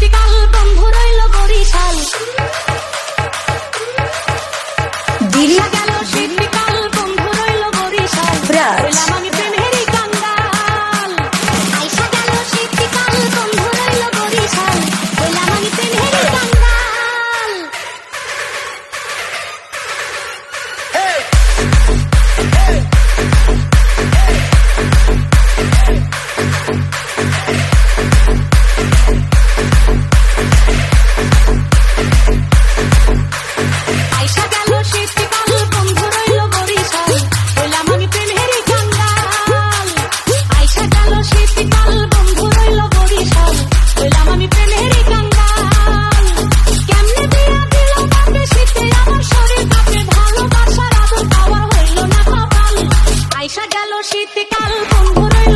আগামীকাল বন্ধু রইল বরিশাল। দিয়া গেল শীতকাল বন্ধু রইল বরিশাল। এসা গেল শীতকাল বন্ধুরা